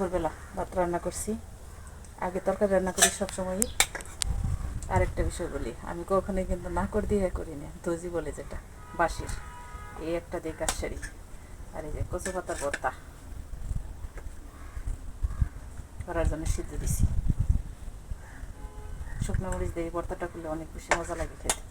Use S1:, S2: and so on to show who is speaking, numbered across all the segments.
S1: দুপুরবেলা ভাত রান্না করছি। আগে তরকারি রান্না করি সবসময়ই। আরেকটা বিষয় বলি, আমি কখনোই কিন্তু না করে দিয়ে করি না, দজি বলে যেটা বাসির এই একটা দিয়ে কাশারি আর এই যে কচু পাতার ভর্তা, করার জন্য সিদ্ধ দিছি। শুকনো মরিচ দিয়ে ভর্তাটা করলে অনেক বেশি মজা লাগে খেতে।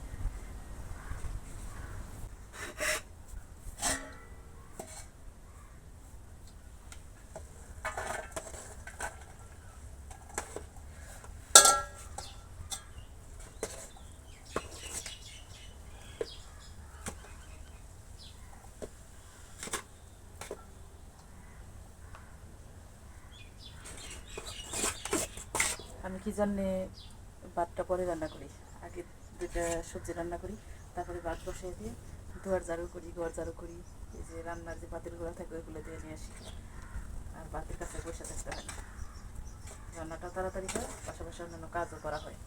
S1: আমি কি জন্যে ভাতটা পরে রান্না করি? আগে দুইটা সবজি রান্না করি, তারপরে ভাত বসিয়ে দিয়ে ধোয়ার ঝাড়ু করি, ঘর ঝাড়ু করি, এই যে রান্নার যে পাতিলগুলো থাকে ওইগুলো দিয়ে নিয়ে আসি। আর ভাতের কাছে বসে থাকতে হয় রান্নাটা তাড়াতাড়ি হয়, পাশাপাশি অন্যান্য কাজও করা হয়।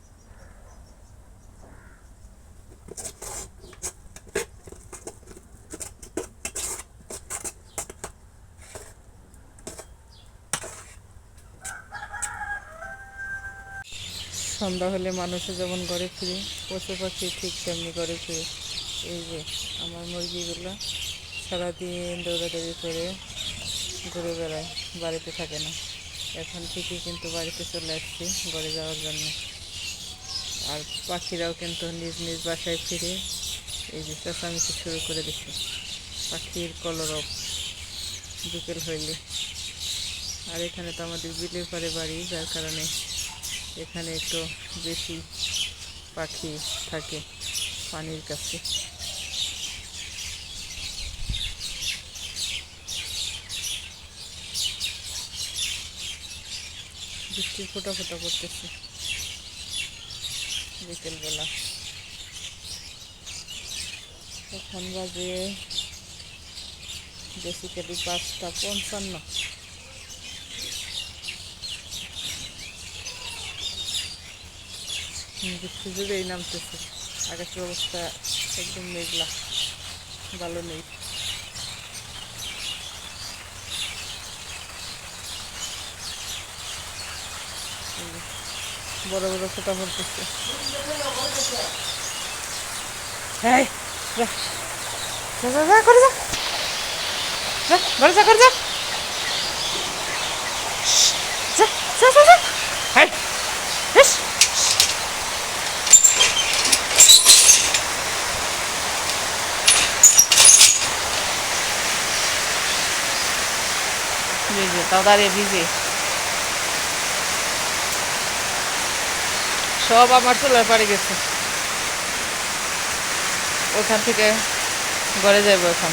S1: সন্ধ্যা হলে মানুষে যেমন ঘরে ফিরে, পশু পাখি ঠিক তেমনি ঘরে ফিরে। এই যে আমার মুরগিগুলো সারাদিন দৌড়াদৌড়ি করে ঘুরে বেড়ায়, বাড়িতে থাকে না। এখন ঠিকই কিন্তু বাড়িতে চলে আসছি ঘরে যাওয়ার জন্য। আর পাখিরাও কিন্তু নিজ নিজ বাসায় ফিরে এই যে চেঁচামেচি শুরু করে দিচ্ছে। পাখির কলরব, বিকেল হইলে। আর এখানে তো আমাদের বিলের পারে বাড়ি, যার কারণে এখানে একটু বেশি পাখি থাকে পানির কাছে। বৃষ্টির ফোটা ফোটা করতেছে বিকেলবেলা। এখন বাজে বেসিক্যালি পাঁচটা পঞ্চান্ন। হুম, বৃষ্টি জুড়েই নামতেছে আকাশের অবস্থা একদম মেঘলা ভালো নেই এই যে, বড় বড় ফোটা পড়তেছে এই, যা। যা, যা, যা, করে যা। যা, ঘরে যা, করে যা। যা, যা, যা, যা। ভিজে তাও দাঁড়িয়ে ভিজে সব আমার চুলার পাড়ে গেছে। ওখান থেকে ঘরে যাব এখন।